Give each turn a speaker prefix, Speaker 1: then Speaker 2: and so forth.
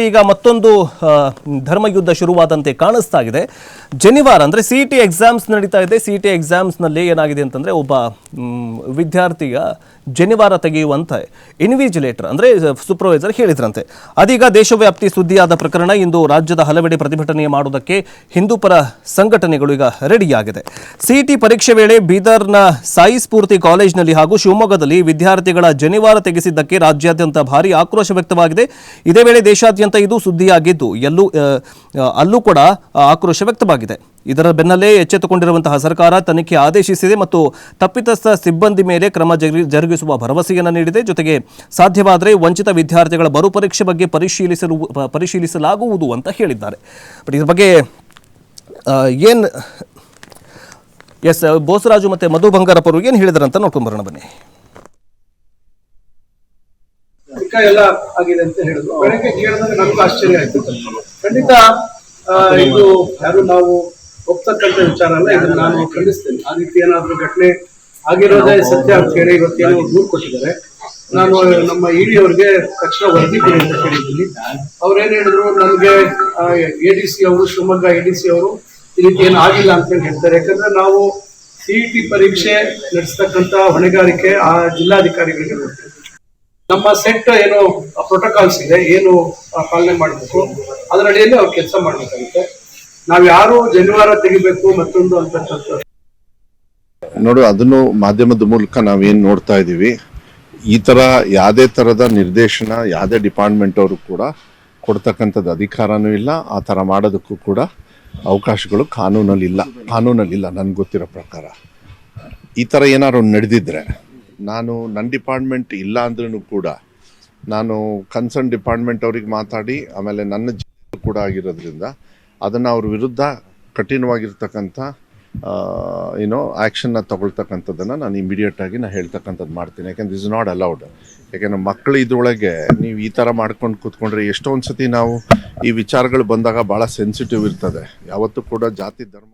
Speaker 1: ಈಗ ಮತ್ತೊಂದು ಧರ್ಮಯುದ್ಧ ಶುರುವಾದಂತೆ ಕಾಣಿಸ್ತಾ ಇದೆ. ಜನಿವಾರ ಅಂದರೆ ಸಿ ಟಿ ಎಕ್ಸಾಮ್ಸ್ ನಡೀತಾ ಇದೆ. ಸಿ ಟಿ ಎಕ್ಸಾಮ್ಸ್ನಲ್ಲಿ ಏನಾಗಿದೆ ಅಂತಂದರೆ ಒಬ್ಬ ವಿದ್ಯಾರ್ಥಿಯ ಜನಿವಾರ ತೆಗೆಯುವಂಥ ಇನ್ವಿಜಿಲೇಟರ್ ಅಂದರೆ ಸೂಪರ್ವೈಸರ್ ಹೇಳಿದ್ರಂತೆ. ಅದೀಗ ದೇಶವ್ಯಾಪ್ತಿ ಸುದ್ದಿಯಾದ ಪ್ರಕರಣ, ಇಂದು ರಾಜ್ಯದ ಹಲವೆಡೆ ಪ್ರತಿಭಟನೆ ಮಾಡುವುದಕ್ಕೆ ಹಿಂದೂಪರ ಸಂಘಟನೆಗಳು ಈಗ ರೆಡಿಯಾಗಿದೆ. ಸಿಇಟಿ ಪರೀಕ್ಷೆ ವೇಳೆ ಬೀದರ್ನ ಸಾಯಿ ಸ್ಫೂರ್ತಿ ಕಾಲೇಜ್ನಲ್ಲಿ ಹಾಗೂ ಶಿವಮೊಗ್ಗದಲ್ಲಿ ವಿದ್ಯಾರ್ಥಿಗಳ ಜನಿವಾರ ತೆಗೆಸಿದ್ದಕ್ಕೆ ರಾಜ್ಯಾದ್ಯಂತ ಭಾರಿ ಆಕ್ರೋಶ ವ್ಯಕ್ತವಾಗಿದೆ. ಇದೇ ವೇಳೆ ದೇಶಾದ್ಯಂತ ಇದು ಸುದ್ದಿಯಾಗಿದ್ದು, ಎಲ್ಲೂ ಅಲ್ಲೂ ಕೂಡ ಆಕ್ರೋಶ ವ್ಯಕ್ತವಾಗಿದೆ. ಇದರ ಬೆನ್ನಲ್ಲೇ ಎಚ್ಚೆತ್ತುಕೊಂಡಿರುವಂತಹ ಸರ್ಕಾರ ತನಿಖೆ ಆದೇಶಿಸಿದೆ ಮತ್ತು ತಪ್ಪಿತಸ್ಥ ಸಿಬ್ಬಂದಿ ಮೇಲೆ ಕ್ರಮ ಜರುಗಿಸುವ ಭರವಸೆಯನ್ನು ನೀಡಿದೆ. ಜೊತೆಗೆ ಸಾಧ್ಯವಾದರೆ ವಂಚಿತ ವಿದ್ಯಾರ್ಥಿಗಳ ಮರುಪರೀಕ್ಷೆ ಬಗ್ಗೆ ಪರಿಶೀಲಿಸಲು ಪರಿಶೀಲಿಸಲಾಗುವುದು ಅಂತ ಹೇಳಿದ್ದಾರೆ. ಬಟ್ ಇದ್ರ ಬಗ್ಗೆ ಏನು, ಎಸ್ ಬೋಸರಾಜು ಮತ್ತೆ ಮಧು ಬಂಗಾರಪ್ಪರು ಏನು ಹೇಳಿದರಂತ ನೋಡ್ಕೊಂಬರೋಣ ಬನ್ನಿ.
Speaker 2: ಅಧಿಕ ಎಲ್ಲ ಆಗಿದೆ ಅಂತ ಹೇಳಿದ್ರು. ಬೆಳಗ್ಗೆ ಕೇಳಿದಾಗ ನಮಗೂ ಆಶ್ಚರ್ಯ ಆಯ್ತು ಖಂಡಿತ ಇದು ಯಾರು ನಾವು ಹೋಗ್ತಕ್ಕಂಥ ವಿಚಾರ ಅಲ್ಲ ಇದನ್ನ ನಾನು ಖಂಡಿಸ್ತೇನೆ. ಆ ರೀತಿ ಏನಾದ್ರೂ ಘಟನೆ ಆಗಿರೋದೇ ಸತ್ಯ ಅಂತ ಹೇಳಿ ಇವತ್ತೇನೋ ದೂರು ಕೊಟ್ಟಿದ್ದಾರೆ. ನಾನು ನಮ್ಮ ಇಡಿ ಅವ್ರಿಗೆ ತಕ್ಷಣ ವರದಿ ಕೊಡಿ ಅಂತ ಕೇಳಿದ್ದೀನಿ. ಅವ್ರೇನ್ ಹೇಳಿದ್ರು ನಮ್ಗೆ ಎ ಡಿ ಸಿ ಅವರು ಶಿವಮೊಗ್ಗ ಎ ಡಿ ಸಿ ಅವರು ಈ ರೀತಿ ಏನು ಆಗಿಲ್ಲ ಅಂತ ಹೇಳಿ ಹೇಳ್ತಾರೆ. ಯಾಕಂದ್ರೆ ನಾವು ಸಿಇಟಿ ಪರೀಕ್ಷೆ ನಡೆಸ್ತಕ್ಕಂಥ ಹೊಣೆಗಾರಿಕೆ ಆ ಜಿಲ್ಲಾಧಿಕಾರಿಗಳಿಗೆ ಬರ್ತದೆ ನಮ್ಮ ಸೆಟ್ ಏನು ಪ್ರೋಟೋಕಾಲ್ಸ್ ಇದೆ, ಏನು ಪಾಲನೆ ಮಾಡಬೇಕು, ಅದರಡಿಯಲ್ಲಿ ಅವ್ರು ಕೆಲಸ ಮಾಡಬೇಕಾಗುತ್ತೆ. ನಾವು ಯಾರು ಜನಿವಾರ ತೆಗಿಬೇಕು ಮತ್ತೊಂದು ಅಂತ
Speaker 3: ನೋಡು, ಅದನ್ನು ಮಾಧ್ಯಮದ ಮೂಲಕ ನಾವೇನ್ ನೋಡ್ತಾ ಇದ್ದೀವಿ ಈ ತರ ಯಾವುದೇ ತರದ ನಿರ್ದೇಶನ, ಯಾವುದೇ ಡಿಪಾರ್ಟ್ಮೆಂಟ್ ಅವರು ಕೂಡ ಕೊಡ್ತಕ್ಕಂಥದ್ದು ಅಧಿಕಾರನೂ ಇಲ್ಲ, ಆ ಥರ ಮಾಡೋದಕ್ಕೂ ಕೂಡ ಅವಕಾಶಗಳು ಕಾನೂನಲ್ಲಿಲ್ಲ. ಕಾನೂನಲ್ಲಿ ಇಲ್ಲ ನನ್ಗೆ ಗೊತ್ತಿರೋ ಪ್ರಕಾರ. ಈ ಥರ ಏನಾದ್ರು ನಡೆದಿದ್ರೆ ನಾನು ನನ್ನ ಡಿಪಾರ್ಟ್ಮೆಂಟ್ ಇಲ್ಲ ಅಂದ್ರೂ ಕೂಡ ನಾನು ಕನ್ಸರ್ನ್ ಡಿಪಾರ್ಟ್ಮೆಂಟ್ ಅವ್ರಿಗೆ ಮಾತಾಡಿ, ಆಮೇಲೆ ನನ್ನ ಜಿಲ್ಲೆ ಕೂಡ ಆಗಿರೋದ್ರಿಂದ ಅದನ್ನು ಅವ್ರ ವಿರುದ್ಧ ಕಠಿಣವಾಗಿರ್ತಕ್ಕಂಥ ಏನೋ ಆ್ಯಕ್ಷನ್ನ ತಗೊಳ್ತಕ್ಕಂಥದ್ದನ್ನು ನಾನು ಇಮಿಡಿಯೇಟಾಗಿ ನಾನು ಹೇಳ್ತಕ್ಕಂಥದ್ದು ಮಾಡ್ತೀನಿ. ಯಾಕೆಂದ್ರೆ ಇಸ್ ನಾಟ್ ಅಲೌಡ್ ಯಾಕೆಂದ್ರೆ ಮಕ್ಕಳು ಇದ್ರೊಳಗೆ ನೀವು ಈ ಥರ ಮಾಡ್ಕೊಂಡು ಕೂತ್ಕೊಂಡ್ರೆ ಎಷ್ಟೊಂದು ಸತಿ ನಾವು ಈ ವಿಚಾರಗಳು ಬಂದಾಗ ಭಾಳ ಸೆನ್ಸಿಟಿವ್ ಇರ್ತದೆ. ಯಾವತ್ತೂ ಕೂಡ ಜಾತಿ, ಧರ್ಮ